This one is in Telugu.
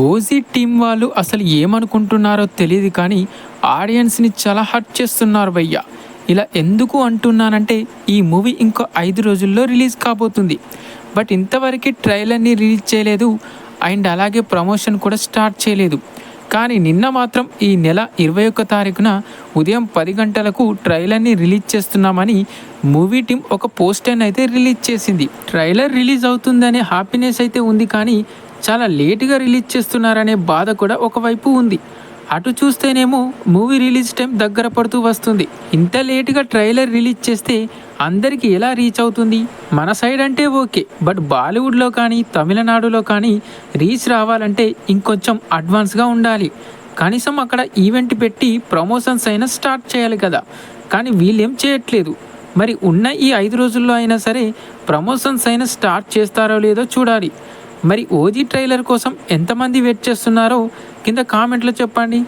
ఓజీ టీం వాళ్ళు అసలు ఏమనుకుంటున్నారో తెలియదు కానీ ఆడియన్స్ని చాలా హర్ట్ చేస్తున్నారు భయ్య. ఇలా ఎందుకు అంటున్నానంటే ఈ మూవీ ఇంకో ఐదు రోజుల్లో రిలీజ్ కాబోతుంది. బట్ ఇంతవరకు ట్రైలర్ని రిలీజ్ చేయలేదు అండ్ అలాగే ప్రమోషన్ కూడా స్టార్ట్ చేయలేదు. కానీ నిన్న మాత్రం ఈ నెల ఇరవై ఒక్క తారీఖున ఉదయం పది గంటలకు ట్రైలర్ని రిలీజ్ చేస్తున్నామని మూవీ టీం ఒక పోస్టర్ని అయితే రిలీజ్ చేసింది. ట్రైలర్ రిలీజ్ అవుతుందనే హ్యాపీనెస్ అయితే ఉంది కానీ చాలా లేటుగా రిలీజ్ చేస్తున్నారనే బాధ కూడా ఒకవైపు ఉంది. అటు చూస్తేనేమో మూవీ రిలీజ్ టైం దగ్గర పడుతూ వస్తుంది. ఇంత లేటుగా ట్రైలర్ రిలీజ్ చేస్తే అందరికీ ఎలా రీచ్ అవుతుంది? మన సైడ్ అంటే ఓకే బట్ బాలీవుడ్లో కానీ తమిళనాడులో కానీ రీచ్ రావాలంటే ఇంకొంచెం అడ్వాన్స్గా ఉండాలి. కనీసం అక్కడ ఈవెంట్ పెట్టి ప్రమోషన్స్ అయినా స్టార్ట్ చేయాలి కదా. కానీ వీళ్ళేం చేయట్లేదు. మరి ఉన్న ఈ ఐదు రోజుల్లో అయినా సరే ప్రమోషన్స్ అయినా స్టార్ట్ చేస్తారో లేదో చూడాలి. మరి ఓజీ ట్రైలర్ కోసం ఎంతమంది వెయిట్ చేస్తున్నారో కింద కామెంట్లో చెప్పండి.